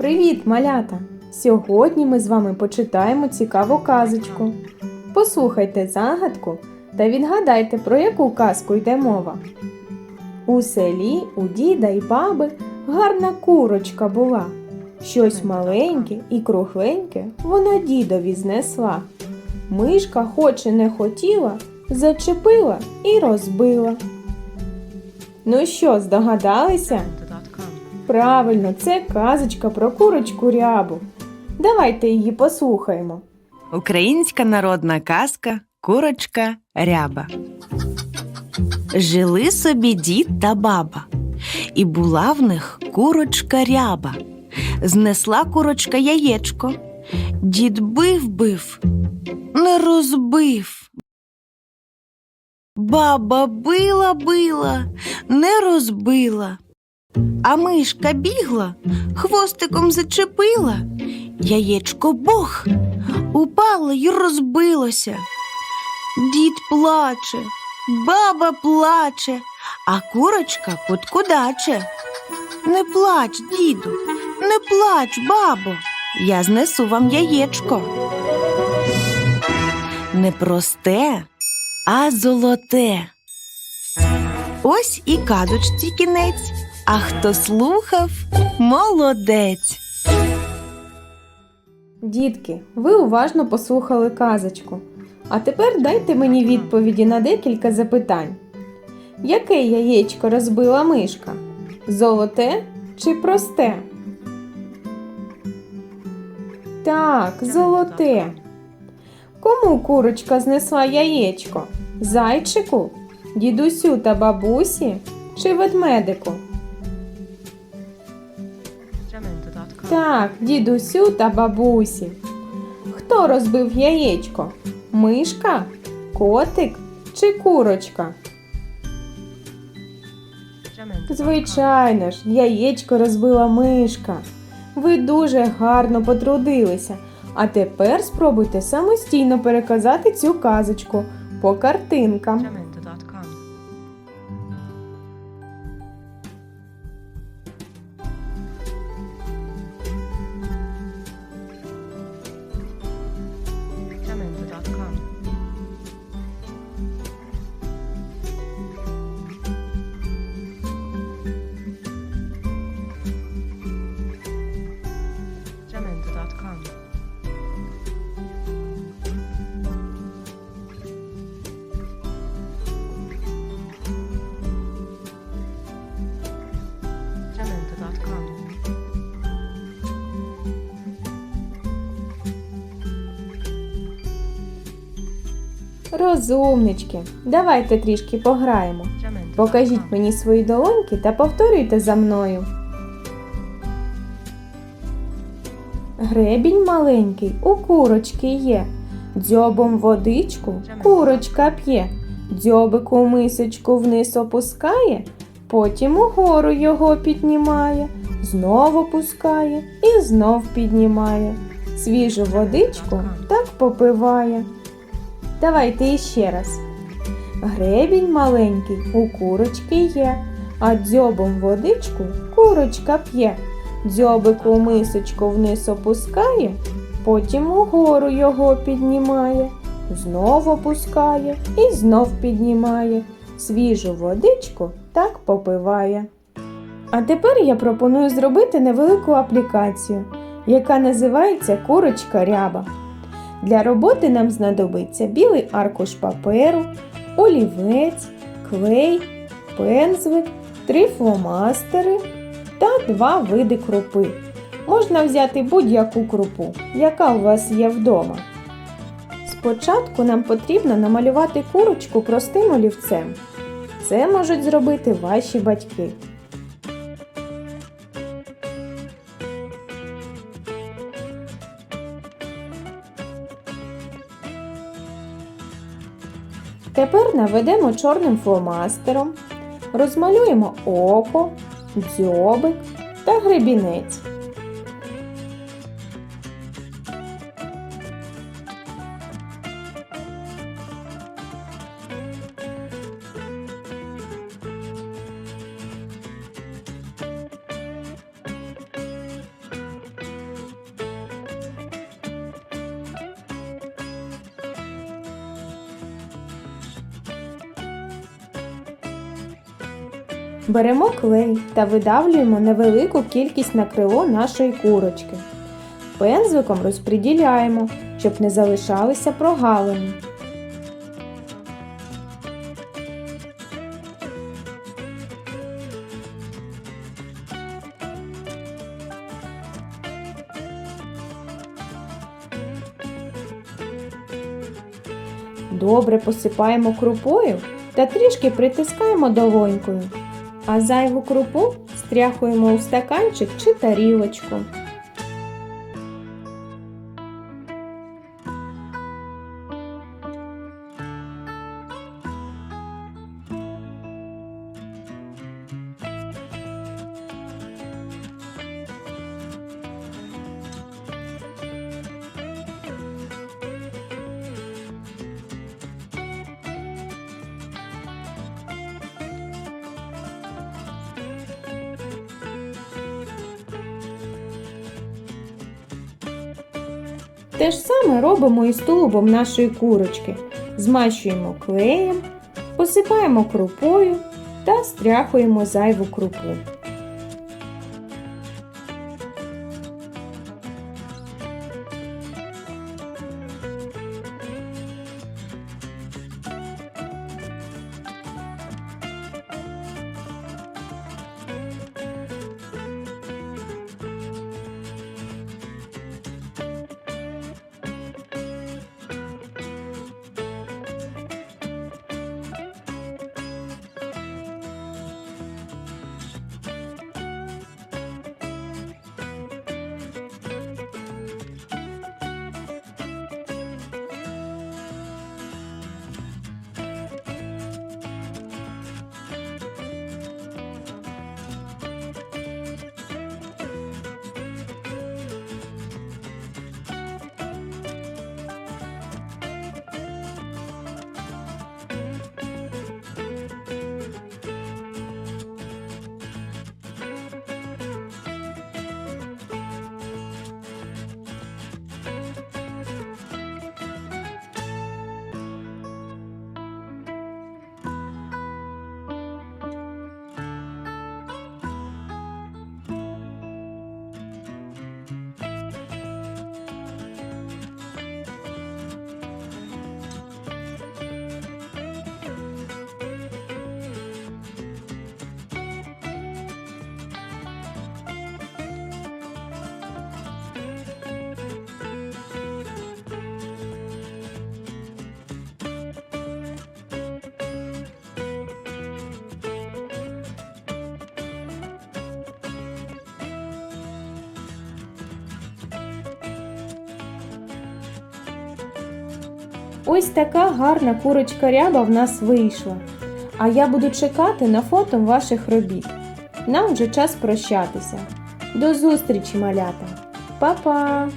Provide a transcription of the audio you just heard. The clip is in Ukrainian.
Привіт, малята! Сьогодні ми з вами почитаємо цікаву казочку. Послухайте загадку та відгадайте, про яку казку йде мова. У селі у діда й баби гарна курочка була. Щось маленьке і кругленьке вона дідові знесла. Мишка, хоч і не хотіла, зачепила і розбила. Ну що, здогадалися? Правильно, це казочка про курочку рябу. Давайте її послухаємо. Українська народна казка Курочка ряба. Жили собі дід та баба, і була в них курочка ряба. Знесла курочка яєчко. Дід бив бив, не розбив. Баба била била, не розбила. А мишка бігла, хвостиком зачепила. Яєчко бог, упало й розбилося. Дід плаче, баба плаче, а курочка куткудаче. Не плач, діду, не плач, бабо, я знесу вам яєчко. Не просте, а золоте. Ось і казочці кінець, а хто слухав, молодець. Дітки, ви уважно послухали казочку. А тепер дайте мені відповіді на декілька запитань. Яке яєчко розбила мишка? Золоте чи просте? Так, золоте. Кому курочка знесла яєчко? Зайчику, дідусю та бабусі чи ведмедику? Так, дідусю та бабусі. Хто розбив яєчко? Мишка, котик чи курочка? Звичайно ж, яєчко розбила мишка. Ви дуже гарно потрудилися. А тепер спробуйте самостійно переказати цю казочку по картинкам. Розумнички, давайте трішки пограємо. Покажіть мені свої долоньки та повторюйте за мною. Гребінь маленький у курочки є. Дзьобом водичку курочка п'є. Дзьобик у мисочку вниз опускає, потім угору його піднімає, знов опускає і знов піднімає. Свіжу водичку так попиває. Давайте іще раз. Гребінь маленький у курочки є, а дзьобом водичку курочка п'є. Дзьобик у мисочку вниз опускає, потім угору його піднімає, знов опускає і знов піднімає. Свіжу водичку так попиває. А тепер я пропоную зробити невелику аплікацію, яка називається курочка ряба. Для роботи нам знадобиться білий аркуш паперу, олівець, клей, пензлик, три фломастери та два види крупи. Можна взяти будь-яку крупу, яка у вас є вдома. Спочатку нам потрібно намалювати курочку простим олівцем. Це можуть зробити ваші батьки. Тепер наведемо чорним фломастером, розмалюємо око, дзьобик та гребінець. Беремо клей та видавлюємо невелику кількість на крило нашої курочки. Пензликом розподіляємо, щоб не залишалися прогалини. Добре посипаємо крупою та трішки притискаємо долонькою. А зайву крупу стряхуємо у стаканчик чи тарілочку. Те ж саме робимо і з тулубом нашої курочки. Змащуємо клеєм, посипаємо крупою та стряхуємо зайву крупу. Ось така гарна курочка ряба в нас вийшла. А я буду чекати на фото ваших робіт. Нам вже час прощатися. До зустрічі, малята! Па-па!